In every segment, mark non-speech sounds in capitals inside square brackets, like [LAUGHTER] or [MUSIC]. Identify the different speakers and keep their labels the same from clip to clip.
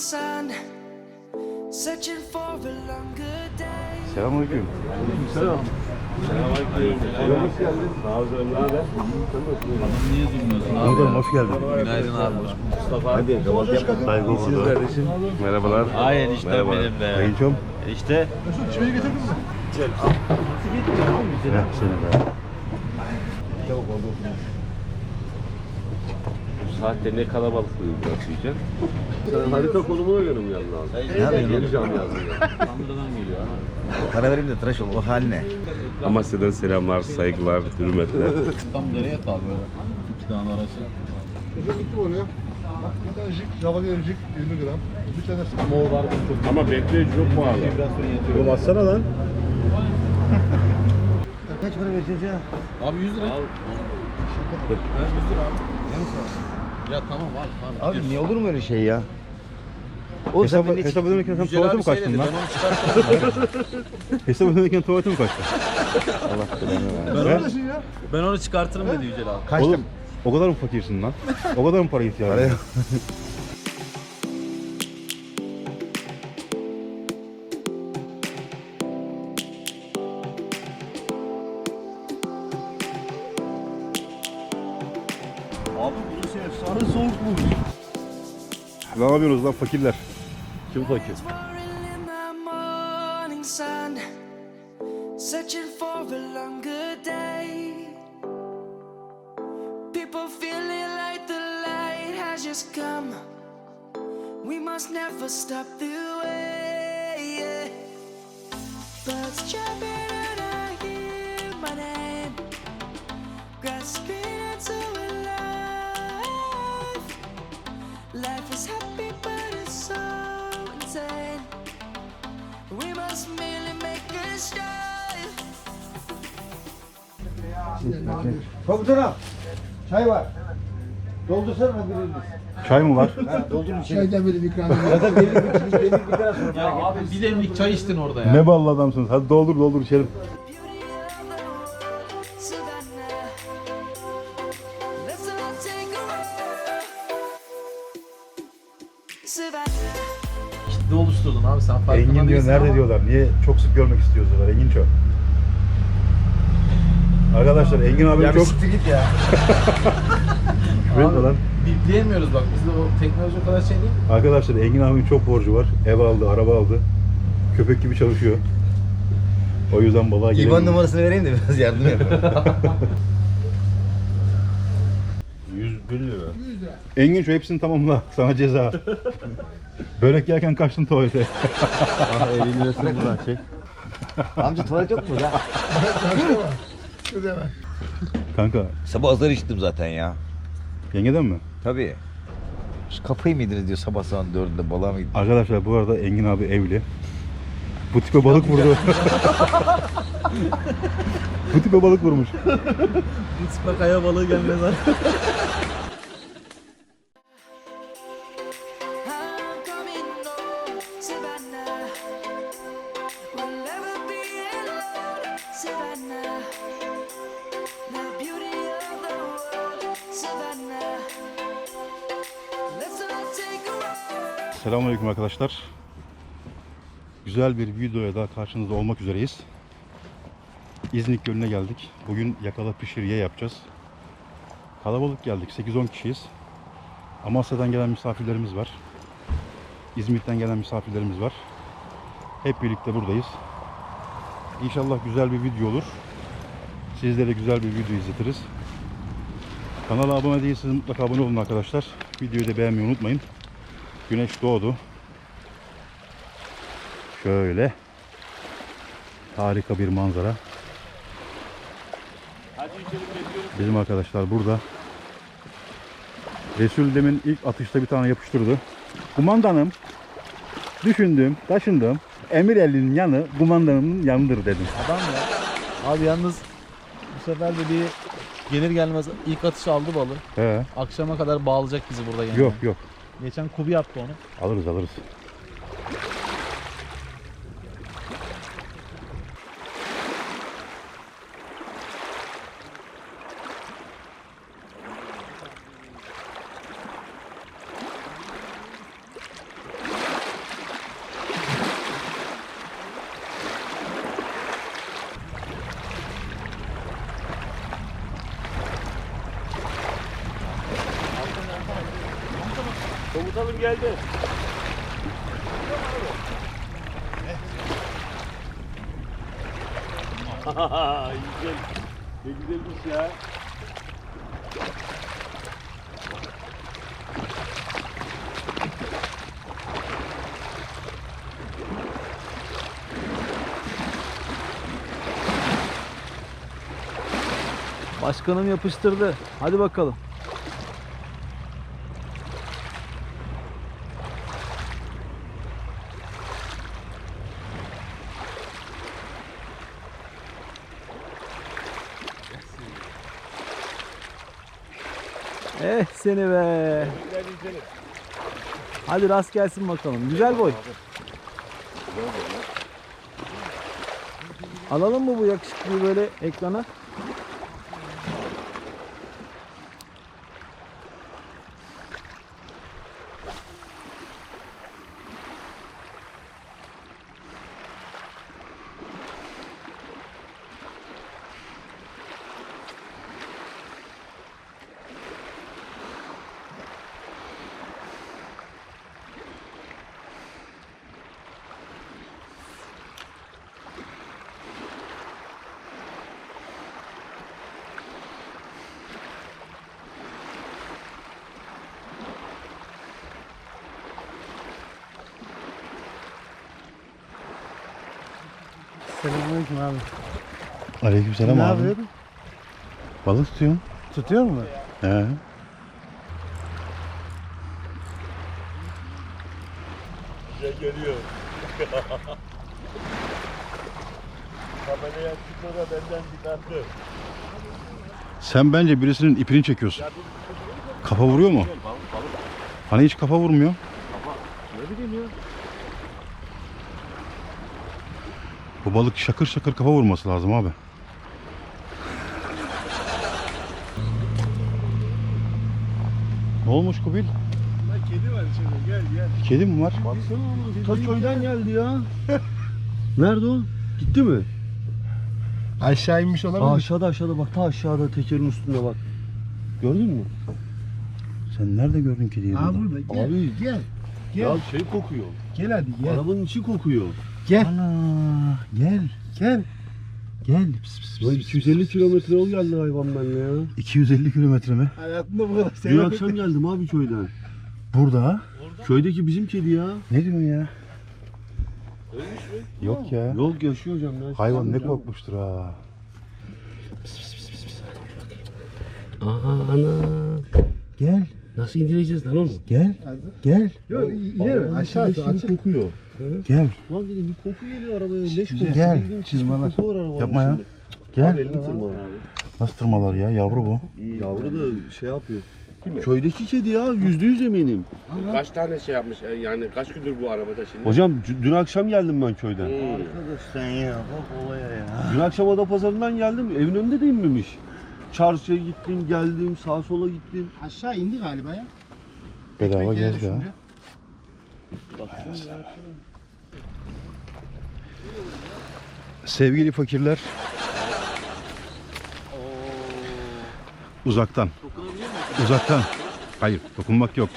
Speaker 1: sun, searching for a longer day.
Speaker 2: Selamünaleyküm. Muhtarım hoş geldin.
Speaker 3: Günaydın abi.
Speaker 2: Saygı oldu. Merhabalar.
Speaker 3: Ay eniştem
Speaker 2: Merhaba.
Speaker 3: benim be.
Speaker 2: Kayınçom.
Speaker 3: İşte
Speaker 2: Heh, seni be.
Speaker 4: Saatte ne kalabalıklıyız başlayacak. Sen harita konumuna göre mi yazdın abi?
Speaker 5: Ne yapayım?
Speaker 4: Geleceğim yazdın ya.
Speaker 3: Ankara'dan geliyor.
Speaker 5: Para vereyim de tıraş ol. O haline.
Speaker 4: Amasya'dan selamlar, saygılar, hürmetler.
Speaker 3: Tam nereye kal böyle? İki tane arası.
Speaker 6: Gitti oraya. Bak bir tane jik, Java gelir jik 20 gram. Bir tane
Speaker 3: o var çok
Speaker 4: Ama bekleyici pahalı.
Speaker 3: vibrasyon yetiyor.
Speaker 2: Oğlum atsana lan.
Speaker 5: Kaç para vereceğiz ya?
Speaker 3: Abi 100 lira. Al. Ha, 100 lira abi. Ya tamam var var.
Speaker 5: Abi niye olur mu öyle şey ya? O
Speaker 2: Hesap,
Speaker 5: sen
Speaker 2: hesap ödemekken sen tuvalete
Speaker 3: abi
Speaker 2: mi kaçtın
Speaker 3: söyledi,
Speaker 2: lan?
Speaker 3: Ben. [LAUGHS]
Speaker 2: Hesap ödemekken tuvalete mi kaçtın? Allah belanı
Speaker 3: ben,
Speaker 2: versin.
Speaker 3: onu, ben onu çıkartırım dedi Yücel abi.
Speaker 5: kaçtım.
Speaker 2: Oğlum o kadar mı fakirsin lan? O kadar mı para ihtiyacın [LAUGHS] Ne yapıyorsunuz lan fakirler?
Speaker 4: Kim fakir?
Speaker 1: People feeling like the light has just come. We must never stop the way. yeah. Birds chirping and I hear my name, grasping into a life. Life is happy,
Speaker 5: Komutanım. Çay var. Doldursana birini.
Speaker 2: Çay mı var?
Speaker 5: Doldurun içeri.
Speaker 6: Çaydan böyle bir ikram.
Speaker 5: Ya da bir benim bir
Speaker 3: bir demlik çay içtin orada ya.
Speaker 2: ne ballı adamsınız. Hadi doldur doldur içelim.
Speaker 1: Beauty of
Speaker 3: abi sen farkında
Speaker 2: Engin diyor nerede
Speaker 3: ama-
Speaker 2: diyorlar. Niye çok sık görmek istiyoruz diyorlar. Engin çok. Arkadaşlar Engin abi
Speaker 5: Ya
Speaker 2: çok
Speaker 5: siktir git ya. [LAUGHS]
Speaker 2: Etme lan.
Speaker 3: Bipleyemiyoruz bak bizde o teknoloji o kadar şey değil.
Speaker 2: Arkadaşlar Engin abinin çok borcu var. Ev aldı, araba aldı. Köpek gibi çalışıyor. O yüzden balığa
Speaker 5: İban
Speaker 2: gelemiyor.
Speaker 5: numarasını vereyim de biraz yardım yapayım. [LAUGHS] [LAUGHS]
Speaker 4: 101 lira.
Speaker 2: Engin şu hepsini tamamla. [LAUGHS] Sana ceza. Börek yerken kaçtın tuvalete.
Speaker 4: Elini [LAUGHS] resmi buradan çek.
Speaker 5: Amca tuvalet yok mu ya?
Speaker 2: Kanka
Speaker 5: Sabah azar içtim zaten ya.
Speaker 2: yengeden mi?
Speaker 5: Tabii. Şu kapıyı mı yediniz diyor sabah saat dördünde balığa mı gittiniz?
Speaker 2: Arkadaşlar bu arada Engin abi evli. Bu tipe balık vurdu. bu tipe balık vurmuş.
Speaker 3: Mutfak kaya balığı gelmez abi.
Speaker 2: Arkadaşlar. Güzel bir videoya daha karşınızda olmak üzereyiz. İznik Gölü'ne geldik. Bugün yakala pişir ye yapacağız. Kalabalık geldik. 8-10 kişiyiz. Amasya'dan gelen misafirlerimiz var. İzmit'ten gelen misafirlerimiz var. Hep birlikte buradayız. İnşallah güzel bir video olur. Sizlere güzel bir video izletiriz. Kanala abone değilseniz mutlaka abone olun arkadaşlar. Videoyu da beğenmeyi unutmayın. Güneş doğdu. Şöyle. Harika bir manzara. Bizim arkadaşlar burada. Resul demin ilk atışta bir tane yapıştırdı. Kumandanım, düşündüm, taşındım. Emir elinin yanı kumandanımın yanıdır dedim.
Speaker 7: Adam ya. Abi yalnız bu sefer de bir gelir gelmez ilk atış aldı balı.
Speaker 2: He,
Speaker 7: Akşama kadar bağlayacak bizi burada yani.
Speaker 2: yok yok.
Speaker 7: Geçen kubi yaptı onu.
Speaker 2: Alırız alırız.
Speaker 4: Güzel. Ne güzelmiş ya.
Speaker 7: Başkanım yapıştırdı. Hadi bakalım. Eh seni be. Hadi rast gelsin bakalım. Güzel boy. Alalım mı bu yakışıklıyı böyle ekrana?
Speaker 6: Selamünaleyküm abi.
Speaker 2: Aleykümselam
Speaker 6: ne
Speaker 2: abi.
Speaker 6: yapıyordun?
Speaker 2: Balık tutuyorum.
Speaker 6: Tutuyor mu?
Speaker 2: He.
Speaker 4: geliyor. Kameraya çıkma da benden dikkatli.
Speaker 2: Sen bence birisinin ipini çekiyorsun. Kafa vuruyor mu? Hani hiç kafa vurmuyor.
Speaker 4: Ne bileyim ya.
Speaker 2: Bu balık şakır şakır kafa vurması lazım abi. Ne olmuş Kubil?
Speaker 6: Kedi var içeride gel gel.
Speaker 2: Kedi mi var?
Speaker 3: Ta köyden geldi ya. [LAUGHS] Nerede o? Gitti mi?
Speaker 6: Aşağı inmiş
Speaker 3: Aa,
Speaker 6: olabilir.
Speaker 3: aşağıda aşağıda bak ta aşağıda tekerin üstünde bak. Gördün mü?
Speaker 2: Sen nerede gördün kediyi?
Speaker 6: Aa
Speaker 2: burada
Speaker 6: gel.
Speaker 3: Abi.
Speaker 6: Gel. Gel.
Speaker 3: Ya şey kokuyor.
Speaker 6: Gel hadi gel.
Speaker 3: Arabanın içi kokuyor.
Speaker 6: Gel.
Speaker 2: Ana gel
Speaker 6: Gel.
Speaker 2: gel. Pıs,
Speaker 3: Lan
Speaker 2: pıs,
Speaker 3: 250
Speaker 2: pıs,
Speaker 3: kilometre yol geldi hayvan benimle ya.
Speaker 2: 250 kilometre mi?
Speaker 6: Hayatımda bu kadar
Speaker 3: Dün
Speaker 6: sevmedim.
Speaker 3: akşam geldim abi köyden.
Speaker 2: Burada.
Speaker 3: Köydeki bizim kedi ya.
Speaker 2: Ne diyorsun ya? Yok ya.
Speaker 3: Yok yaşıyor hocam ya.
Speaker 2: Hayvan ne korkmuştur ha.
Speaker 3: Aha ana.
Speaker 2: Gel
Speaker 3: Nasıl indireceğiz lan onu?
Speaker 2: gel
Speaker 6: Hadi.
Speaker 2: gel
Speaker 6: Yok ileri aşağı
Speaker 3: gibi kokuyor.
Speaker 2: gel.
Speaker 3: Lan dedim bir koku geliyor arabaya. Leş kokusu.
Speaker 2: Gel,
Speaker 3: Bildiğin pis bir
Speaker 6: çizmalar.
Speaker 3: koku var arabanın
Speaker 2: Yapma ya.
Speaker 3: içinde.
Speaker 2: Gel.
Speaker 3: Abi elini tırma abi.
Speaker 2: Nasıl tırmalar ya yavru bu.
Speaker 3: Yavru da şey yapıyor. Köydeki kedi ya yüzde yüz eminim.
Speaker 4: Kaç tane şey yapmış e, yani kaç gündür bu arabada şimdi?
Speaker 3: Hocam c- dün akşam geldim ben köyden.
Speaker 2: Arkadaş sen ya bak olaya ya.
Speaker 3: Dün akşam ada pazarından geldim. Evin önünde de inmemiş. Çarşıya gittim, geldim, sağa sola gittim.
Speaker 6: Aşağı indi galiba ya.
Speaker 2: Bedava gez ya. Sevgili fakirler. Uzaktan. Uzaktan. Hayır dokunmak yok.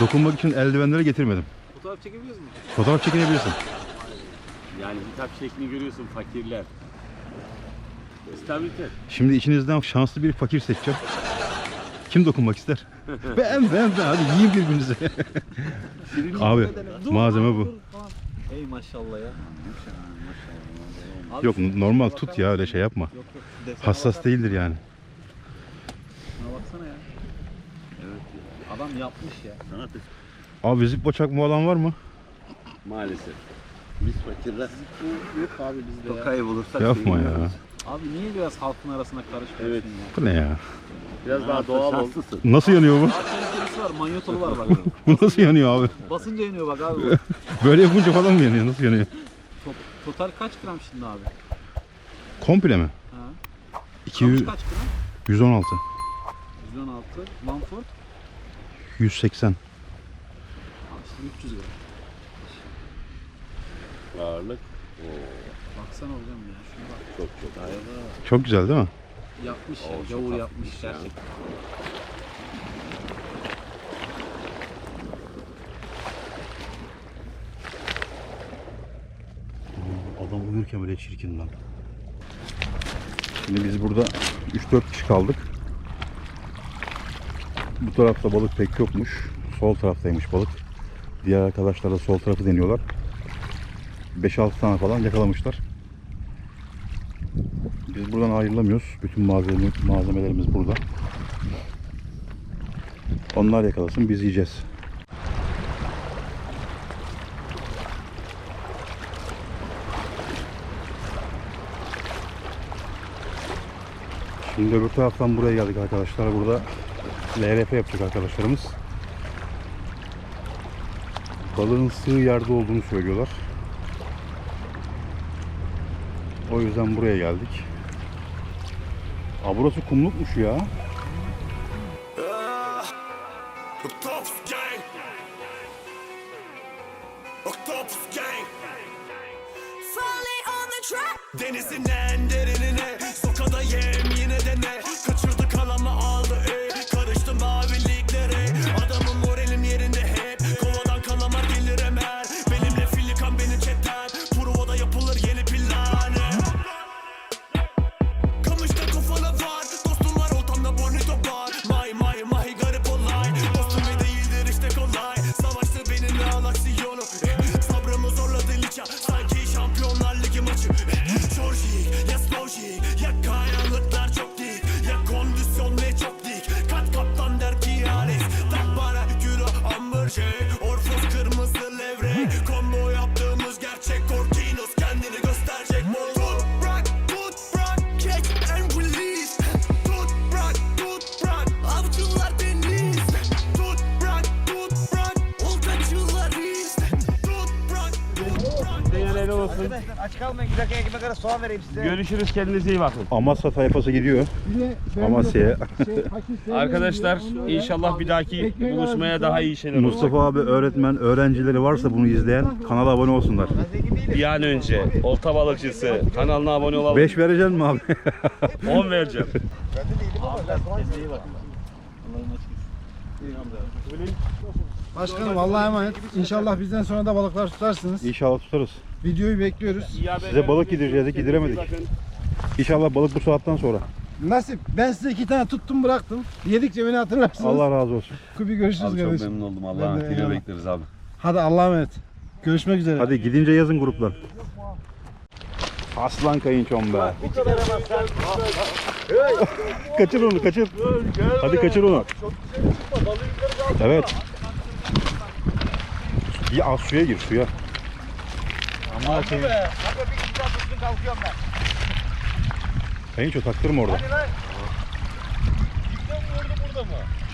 Speaker 2: Dokunmak için eldivenleri getirmedim.
Speaker 7: Fotoğraf çekebiliyoruz mu?
Speaker 2: Fotoğraf çekinebilirsin.
Speaker 4: Yani hitap şeklini görüyorsun fakirler. İstavritler.
Speaker 2: Şimdi içinizden şanslı bir fakir seçeceğim. Kim dokunmak ister? [LAUGHS] ben ben ben hadi yiyin birbirinizi. Abi malzeme bu.
Speaker 7: Ey maşallah ya.
Speaker 2: Yok normal tut ya öyle şey yapma.
Speaker 7: Yok yok.
Speaker 2: Hassas değildir yani.
Speaker 7: Şuna baksana ya. Evet. Adam yapmış ya.
Speaker 2: Abi zip boçak bu alan var mı?
Speaker 4: Maalesef. Biz fakirler.
Speaker 7: Yok abi bizde ya.
Speaker 4: Kaybolursak
Speaker 2: Yapma ya.
Speaker 7: Abi niye biraz halkın arasına karışmıyorsun
Speaker 4: Evet.
Speaker 7: ya?
Speaker 2: Bu ne ya?
Speaker 4: Biraz daha doğal ol.
Speaker 2: Nasıl yanıyor bu?
Speaker 7: Tehlikelisi var, manyetolu var bak. [LAUGHS]
Speaker 2: Bu nasıl yanıyor abi?
Speaker 7: Basınca yanıyor bak abi. [LAUGHS]
Speaker 2: Böyle yapınca falan mı yanıyor? Nasıl yanıyor?
Speaker 7: Top- Total kaç gram şimdi abi?
Speaker 2: Komple mi?
Speaker 7: Ha.
Speaker 2: 200,
Speaker 7: Kaç gram?
Speaker 2: 116,
Speaker 7: 116. Manford?
Speaker 2: 180.
Speaker 7: Abi şimdi 300 gram.
Speaker 4: Ağırlık.
Speaker 7: Baksana hocam ya şuna bak.
Speaker 4: Çok çok hayırlı.
Speaker 2: Çok güzel değil mi?
Speaker 7: Yapmış ya.
Speaker 4: Olsun,
Speaker 7: gavur yapmış gerçekten.
Speaker 2: Hmm, adam uyurken böyle çirkin lan. Şimdi biz burada 3-4 kişi kaldık. Bu tarafta balık pek yokmuş. Sol taraftaymış balık. Diğer arkadaşlar da sol tarafı deniyorlar. 5-6 tane falan yakalamışlar. Biz buradan ayrılamıyoruz. Bütün malzeme, malzemelerimiz burada. Onlar yakalasın biz yiyeceğiz. Şimdi öbür taraftan buraya geldik arkadaşlar. Burada LRF yapacak arkadaşlarımız. Balığın sığ yerde olduğunu söylüyorlar. O yüzden buraya geldik. Aa burası kumlukmuş ya.
Speaker 5: Aç kalmayın. Bir dakika ekmek arası soğan vereyim size.
Speaker 4: Görüşürüz kendinize iyi bakın.
Speaker 2: Amasya tayfası gidiyor. Amasya'ya. [LAUGHS]
Speaker 4: Arkadaşlar inşallah bir dahaki buluşmaya daha iyi şeyler olur.
Speaker 2: Mustafa abi öğretmen, öğrencileri varsa bunu izleyen kanala abone olsunlar.
Speaker 4: Bir an önce Olta Balıkçısı kanalına abone olalım.
Speaker 2: 5 vereceksin mi abi? [LAUGHS]
Speaker 4: 10 vereceğim.
Speaker 8: Başkanım Allah'a emanet. İnşallah bizden sonra da balıklar tutarsınız.
Speaker 2: İnşallah tutarız.
Speaker 8: Videoyu bekliyoruz.
Speaker 2: Size balık yedireceğiz, gidiremedik. İnşallah balık bu saatten sonra.
Speaker 8: Nasip. Ben size iki tane tuttum bıraktım. Yedikçe beni hatırlarsınız.
Speaker 2: Allah razı olsun.
Speaker 8: Kubi görüşürüz
Speaker 3: Abi çok
Speaker 8: kardeşim.
Speaker 3: memnun oldum.
Speaker 8: Ben
Speaker 3: Allah'a
Speaker 8: de eyvallah.
Speaker 3: bekleriz abi.
Speaker 8: Hadi Allah'a emanet. Görüşmek üzere.
Speaker 2: Hadi gidince yazın gruptan. Aslan kayınçom be. kaçır onu kaçır. Hadi kaçır onu. Evet. Bir az suya gir suya. Kayınço taktırma orada.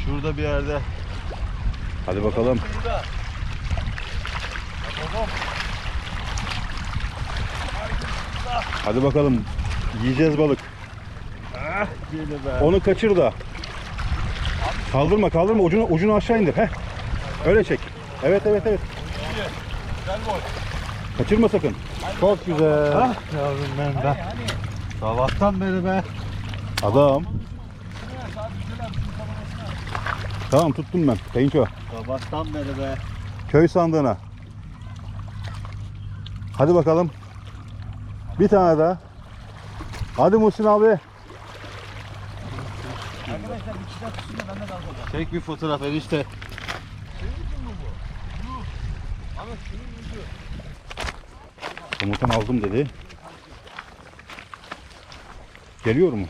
Speaker 7: Şurada bir yerde.
Speaker 2: Hadi bakalım. Hadi bakalım. Yiyeceğiz balık. Onu kaçır da. Kaldırma kaldırma ucunu ucunu aşağı indir. Heh. Öyle çek. Evet evet evet. Kaçırma sakın. Çok güzel.
Speaker 8: Yavrum ben ben. Sabahtan beri be.
Speaker 2: Adam. Tamam tuttum ben. Kayınço.
Speaker 8: Sabahtan beri be.
Speaker 2: Köy sandığına. Hadi bakalım. Bir tane daha. Hadi Muhsin abi.
Speaker 7: Çek bir fotoğraf enişte.
Speaker 2: Komutan aldım dedi. Geliyor mu?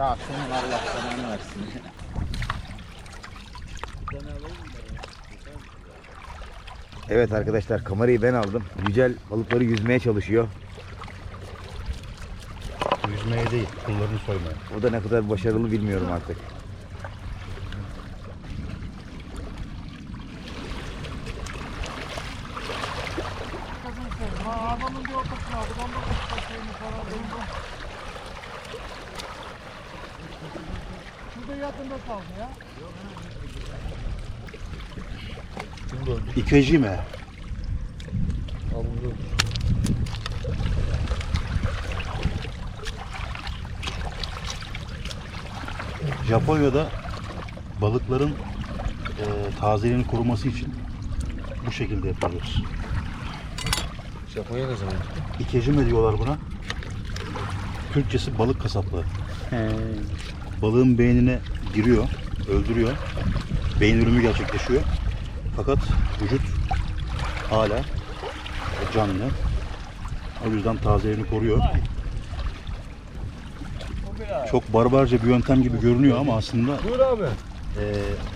Speaker 5: Ya senin Allah belanı versin. Evet arkadaşlar kamerayı ben aldım. Yücel balıkları yüzmeye çalışıyor.
Speaker 2: Yüzmeye değil, kıllarını soymaya.
Speaker 5: O da ne kadar başarılı bilmiyorum artık.
Speaker 8: adamın bir ortasını aldık. Onda da şeyini falan buldum. Şurada yakında kaldı ya.
Speaker 2: İkeci mi?
Speaker 7: Alındı.
Speaker 2: Japonya'da balıkların e, tazeliğini koruması için bu şekilde yapıyoruz.
Speaker 3: Japonya ne zaman?
Speaker 2: İkeci mi diyorlar buna? Türkçesi balık kasaplığı. Balığın beynine giriyor, öldürüyor. Beyin ölümü gerçekleşiyor. Fakat vücut hala canlı. O yüzden tazeliğini koruyor. Çok barbarca bir yöntem gibi görünüyor ama aslında e,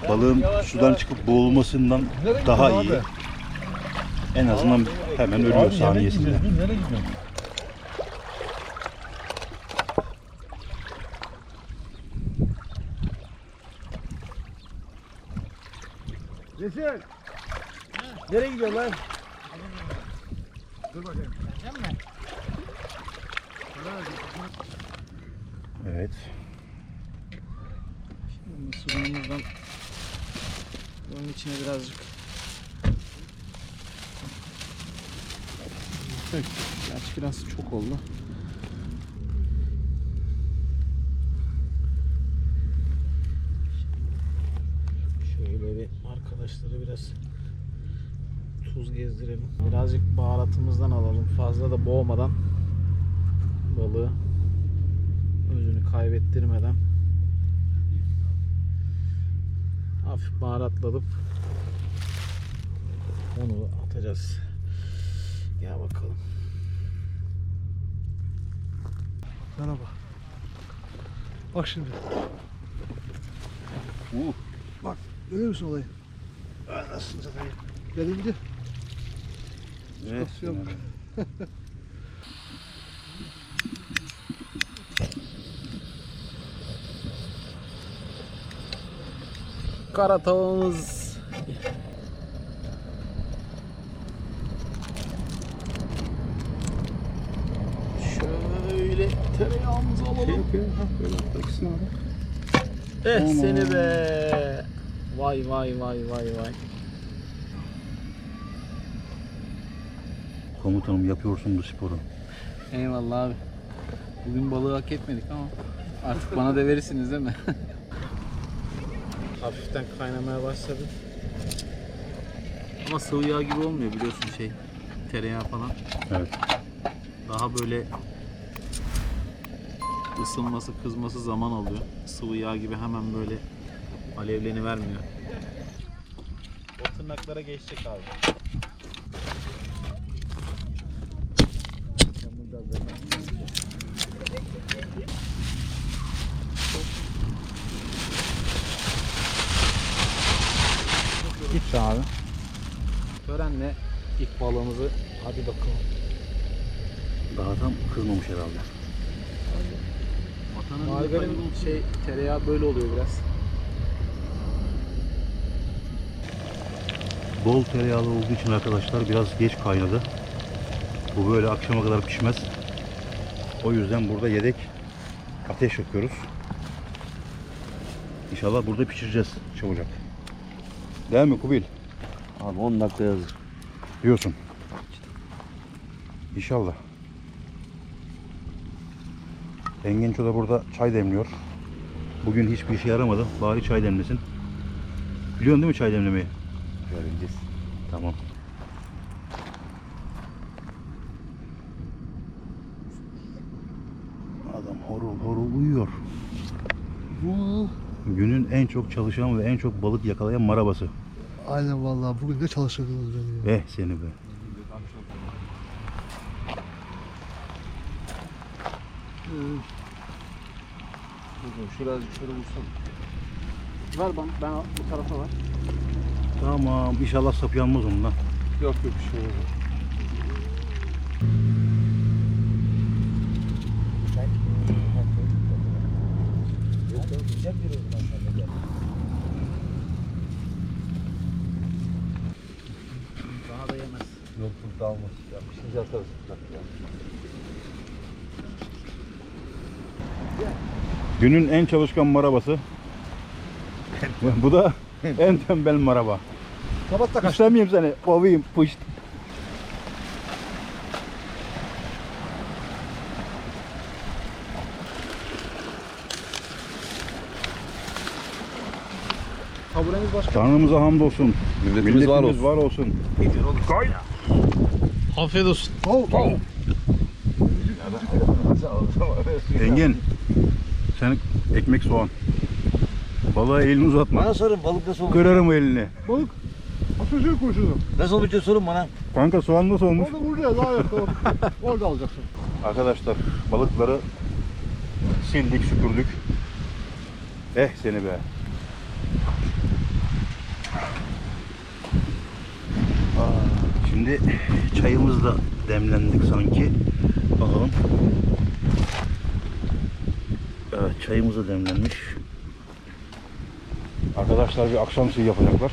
Speaker 2: balığın sudan çıkıp boğulmasından daha iyi. En azından hemen ölüyor saniyesinde.
Speaker 6: Yiyeceğiz. Nereye gidiyorsun?
Speaker 8: Resul. Nereye gidiyorsun lan?
Speaker 2: Evet.
Speaker 8: Sularımızdan bunun içine birazcık gerçi biraz çok oldu. Şöyle bir arkadaşları biraz tuz gezdirelim. Birazcık baharatımızdan alalım. Fazla da boğmadan balığı özünü kaybettirmeden hafif baharatladık. Onu atacağız. Gel bakalım.
Speaker 6: Merhaba. Bak şimdi. Bak görüyor musun olayı? Satayım? Gelindi.
Speaker 2: Evet.
Speaker 6: Yok. [LAUGHS]
Speaker 8: Kara tavuğumuz. Şöyle tereyağımızı alalım. Eh seni be. Vay vay vay vay vay.
Speaker 2: Komutanım yapıyorsun bu sporu.
Speaker 8: Eyvallah abi. Bugün balığı hak etmedik ama artık bana da verirsiniz değil mi? [LAUGHS] Hafiften kaynamaya başladı. Ama sıvı yağ gibi olmuyor biliyorsun şey. Tereyağı falan.
Speaker 2: Evet.
Speaker 8: Daha böyle ısınması, kızması zaman alıyor. Sıvı yağ gibi hemen böyle alevleni vermiyor. O tırnaklara geçecek abi. Gitti abi. Törenle ilk balığımızı hadi bakalım.
Speaker 2: Daha tam kızmamış herhalde.
Speaker 8: Margarin şey tereyağı böyle oluyor biraz.
Speaker 2: Bol tereyağlı olduğu için arkadaşlar biraz geç kaynadı. Bu böyle akşama kadar pişmez. O yüzden burada yedek ateş yakıyoruz. İnşallah burada pişireceğiz çabucak. Değil mi Kubil?
Speaker 4: Abi 10 dakika hazır.
Speaker 2: Diyorsun. İnşallah. Enginço da burada çay demliyor. Bugün hiçbir işe yaramadı. Bari çay demlesin. Biliyorsun değil mi çay demlemeyi?
Speaker 5: Göreceğiz.
Speaker 2: Tamam. Adam horul horul uyuyor. Günün en çok çalışan ve en çok balık yakalayan marabası.
Speaker 6: Aynen vallahi bugün de çalışırdınız beni.
Speaker 2: Eh seni be.
Speaker 3: Şuracık şöyle vursana.
Speaker 8: Ver ben, ben bu tarafa ver.
Speaker 2: Tamam inşallah sapı yanmaz onunla.
Speaker 3: Yok yok bir şey olmaz.
Speaker 8: Daha da yemez.
Speaker 7: Yolculukta almaz. Yapmışsınız yatarız.
Speaker 2: Günün en çalışkan marabası. [LAUGHS] Bu da en tembel maraba.
Speaker 6: Kapat da kaç.
Speaker 2: İstemeyeyim seni. Kovayım. Pışt.
Speaker 6: Abonemiz başka.
Speaker 2: Tanrımıza hamdolsun.
Speaker 4: Milletimiz var
Speaker 2: Milletimiz
Speaker 4: olsun.
Speaker 2: var olsun.
Speaker 8: Afiyet olsun.
Speaker 6: Oh, oh.
Speaker 2: Engin. Sen ekmek soğan. Balığa elini uzatma.
Speaker 5: Bana sorun balık nasıl olmuş?
Speaker 2: Kırarım elini.
Speaker 6: Balık. Atatürk kurşunu.
Speaker 5: Nasıl olmuş sorun bana.
Speaker 2: Kanka soğan nasıl olmuş?
Speaker 6: Orada vuracağız. Daha yakın. Orada alacaksın.
Speaker 2: Arkadaşlar balıkları sildik süpürdük. Eh seni be. Aa, Şimdi çayımız da demlendik sanki. Bakalım. Evet çayımız da demlenmiş. Arkadaşlar bir akşam suyu yapacaklar.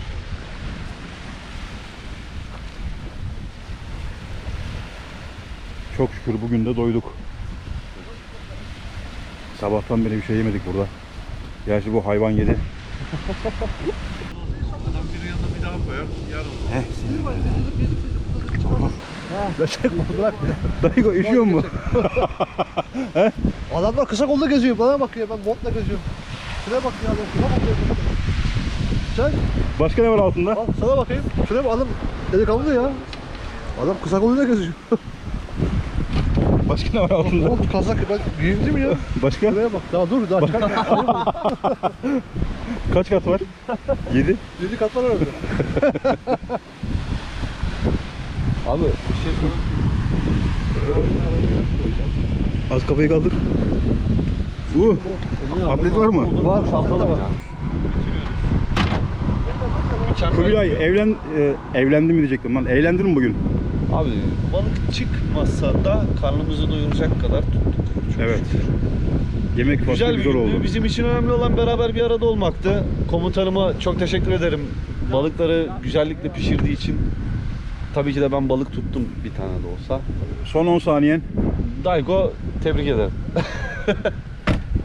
Speaker 2: Çok şükür bugün de doyduk. Sabahtan beri bir şey yemedik burada. Gerçi bu hayvan yedi. Heh, Dayı üşüyor mu? [LAUGHS]
Speaker 6: Adamlar kısa kolda geziyor. Bana bak ya ben montla geziyorum. Şuraya bak ya. adam Şuna bak ya. Sen
Speaker 2: Başka ne var altında?
Speaker 6: al sana bakayım. Şuraya bak adam delikanlı ya. Adam kısa kolda geziyor. [LAUGHS]
Speaker 2: Başka ne var altında?
Speaker 6: Mont kazak ben giyindim ya.
Speaker 2: Başka?
Speaker 6: Şuraya bak. Daha dur daha çıkartma.
Speaker 2: Kaç kat var? 7.
Speaker 6: Yedi kat var orada.
Speaker 4: Abi bir şey
Speaker 2: Az kafayı kaldır. Uh, tablet var mı?
Speaker 6: Var şapkalı var.
Speaker 2: Kubilay evlen e, evlendi mi diyecektim lan. Eğlendin mi bugün?
Speaker 4: Abi
Speaker 8: Balık çıkmasa da karnımızı doyuracak kadar tuttuk. Çok
Speaker 2: Evet.
Speaker 8: şükür.
Speaker 2: Yemek
Speaker 8: Güzel bir gündü.
Speaker 2: oldu.
Speaker 8: Bizim için önemli olan beraber bir arada olmaktı. Komutanıma çok teşekkür ederim. Balıkları güzellikle pişirdiği için. Tabii ki de ben balık tuttum bir tane de olsa.
Speaker 2: Son 10 saniyen.
Speaker 8: Daygo tebrik ederim.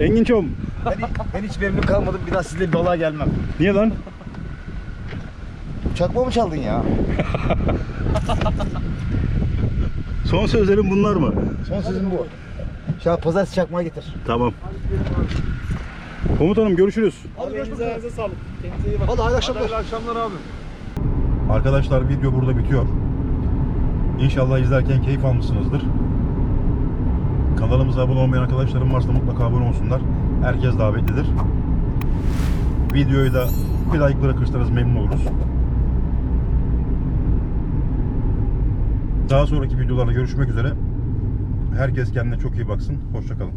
Speaker 2: Enginçom.
Speaker 5: Ben, ben hiç memnun kalmadım. Bir daha sizle bir balığa gelmem.
Speaker 2: Niye lan?
Speaker 5: Çakma mı çaldın ya? [LAUGHS]
Speaker 2: Son sözlerin bunlar mı?
Speaker 5: Son sözüm bu. Şu an pazartesi çakmağı getir.
Speaker 2: Tamam. Komutanım görüşürüz.
Speaker 6: Hadi hayırlı akşamlar. Hayırlı akşamlar abi.
Speaker 2: Arkadaşlar video burada bitiyor. İnşallah izlerken keyif almışsınızdır. Kanalımıza abone olmayan arkadaşlarım varsa mutlaka abone olsunlar. Herkes davetlidir. Videoyu da bir like bırakırsanız memnun oluruz. Daha sonraki videolarda görüşmek üzere. Herkes kendine çok iyi baksın. Hoşçakalın.